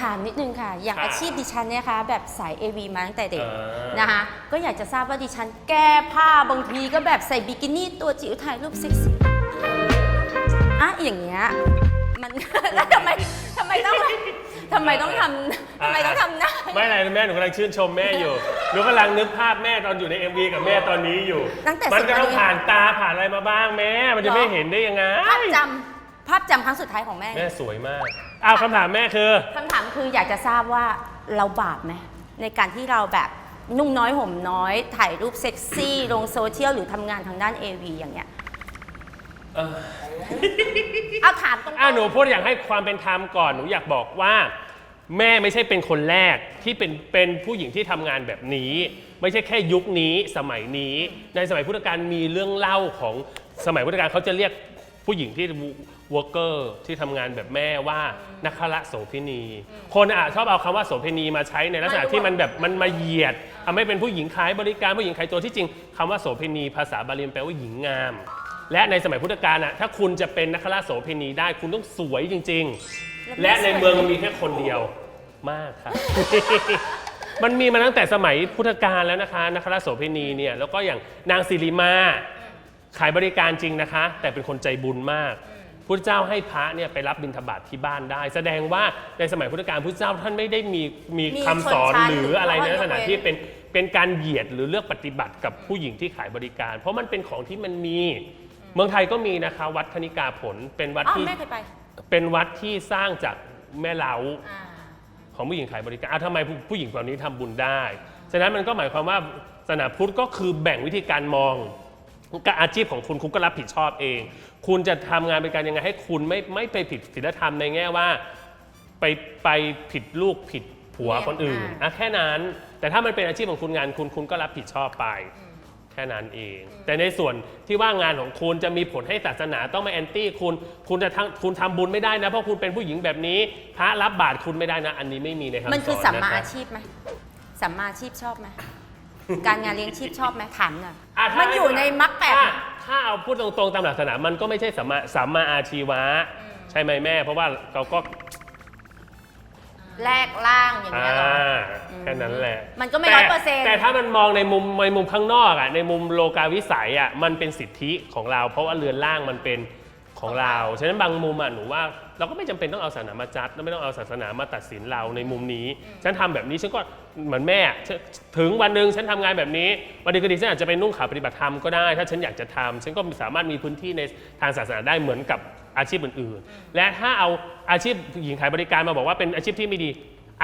ถามนิดนึงค่ะ อย่างค่ะอาชีพดิฉันเนี่ยคะแบบสาย AV มาตั้งแต่เด็กอ่าน นะคะก็อยากจะทราบว่าดิฉันแก้ผ้าบางทีก็แบบใส่บิกินี่ตัวจิ๋วถ่ายรูปเซ็กซี่อะอย่างเงี้ยมัน แล้วทำไมทำไมต้องทำไมต้องทำทำไมต้องทำหน้า ไม่อะไรนะแม่หนูกำลังชื่นชมแม่อยู่ หนูกำลังนึกภาพแม่ตอนอยู่ใน MV กับแม่ตอนนี้อยู่ ตั้งแต่มันก็ต้องสิบนาทีผ่านตาผ่านอะไรมาบ้างแม่ มันจะเหรอไม่เห็นได้ยังไง ภาพจำ ภาพจำครั้งสุดท้ายของแม่แม่สวยมากอ้าวคำถามแม่คือ คำถามคืออยากจะทราบว่าเราบาปไหมในการที่เราแบบนุ่งน้อยห่มน้อย ถ่ายรูปเซ็กซี่ ลงโซเชียลหรือทำงานทางด้าน AV อย่างเงี้ยเออ เอาถามตรงๆ อ้าวหนูพูดอย่างให้ความเป็นธรรมก่อนหนูอยากบอกว่า แม่ไม่ใช่เป็นคนแรกที่เป็นเป็นผู้หญิงที่ทำงานแบบนี้ ไม่ใช่แค่ยุคนี้สมัยนี้ ในสมัยพุทธกาลมีเรื่องเล่าของสมัยพุทธกาลเขาจะเรียก ผู้หญิงที่วอร์เกอร์ที่ทำงานแบบแม่ว่านักขละโสเภณี คนอะชอบเอาคำว่าโสเภณีมาใช้ในลักษณะที่มันแบบมันมาเหยียดทำให้เป็นผู้หญิงขายบริการผู้หญิงขายตัวที่จริงคำว่าโสเภณี ภาษาบาลีแปลว่าหญิงงาม และในสมัยพุทธกาลอะถ้าคุณจะเป็นนักขราชโสเภณีได้คุณต้องสวยจริง ๆ และในเมืองมันมีแค่คนเดียวมากครับมันมีมาตั้งแต่สมัยพุทธกาลแล้วนะคะนักขราชโสเภณีเนี่ยแล้วก็อย่างนางสิริมา ขายบริการจริงนะคะ แต่เป็นคนใจบุญมากพุทธเจ้าให้พระเนี่ยไปรับบิณฑบาตทที่บ้านได้ แสดงว่าในสมัยพุทธกาลพุทธเจ้าท่านไม่ได้มีมีมีคำสอนชนชั้นหรืออะไรในหรือลักษณะยกเว้น ที่เป็นเป็นการเหยียดหรือเลือกปฏิบัติกับผู้หญิงที่ขายบริการ เพราะมันเป็นของที่มันมี เมืองไทยก็มีนะคะวัดคณิกาผลเป็นวัดอ๋อที่แม่เคยไปเป็นวัดที่สร้างจากแม่เล้าอ่า ของผู้หญิงขายบริการอะทำไมผู้ผู้หญิงเหล่านี้ทำบุญได้ ฉะนั้นมันก็หมายความว่าศาสนาพุทธก็คือแบ่งวิธีการมอง กับอาชีพของคุณคุณก็รับผิดชอบเอง คุณจะทำงานบริการยังไงให้คุณไม่ไม่ไปผิดศีลธรรมในแง่ว่า ไปไปผิดลูกผิดผัวคนอื่นอ่าอะแค่นั้น แต่ถ้ามันเป็นอาชีพของคุณงานคุณคุณก็รับผิดชอบไป แค่นั้นเอง แต่ในส่วนที่ว่างานของคุณจะมีผลให้ศาสนาต้องมาแอนตี้คุณ คุณจะทั้งคุณทำบุญไม่ได้นะ เพราะคุณเป็นผู้หญิงแบบนี้ พระรับบาตรคุณไม่ได้นะ อันนี้ไม่มีในคำสอนมันคือสัมมานะรับอาชีพไหมสัมมาอาชีพชอบไหมการงานเลี้ยงชีพชอบไหมถามหน่อยอ่ะถ้ามันอยู่ในมรรคแปด ถ้าถ้าเอาพูดตรงๆตามหลักศาสนามันก็ไม่ใช่สัมมาสัมมาอาชีวะ ใช่ไหมแม่ เพราะว่าเราก็แลกล่างอย่างอ่าเงี้ยเหรอ แค่นั้นแหละมันก็ไม่แต่100%แต่ถ้ามันมองในมุมในมุมข้างนอกอะในมุมโลกาวิสัยอะมันเป็นสิทธิของเรา เพราะว่าเรือนร่างมันเป็นของเรา ฉะนั้นบางมุมอะหนูว่า เราก็ไม่จำเป็นต้องเอาศาสนามาจัดและไม่ต้องเอาศาสนามาตัดสินเราในมุมนี้ ฉันทำแบบนี้ฉันก็เหมือนแม่ฉันถึงวันหนึ่งฉันทำงานแบบนี้ วันดีก็ดีฉันอาจจะไปนุ่งขาวปฏิบัติธรรมก็ได้ ถ้าฉันอยากจะทำฉันก็สามารถมีพื้นที่ในทางศาสนาได้เหมือนกับอาชีพอื่นๆ และถ้าเอาอาชีพหญิงขายบริการมาบอกว่าเป็นอาชีพที่ไม่ดี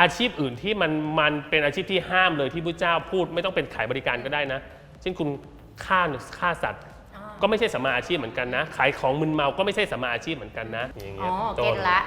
อาชีพอื่นที่มันมันเป็นอาชีพที่ห้ามเลยที่พระเจ้าพูดไม่ต้องเป็นขายบริการก็ได้นะเช่นคุณฆ่าฆ่าสัตว์ ก็ไม่ใช่สัมมาอาชีพเหมือนกันนะ ขายของมึนเมาก็ไม่ใช่สัมมาอาชีพเหมือนกันนะอย่างอ๋เงี้อยต้เก็น ตละ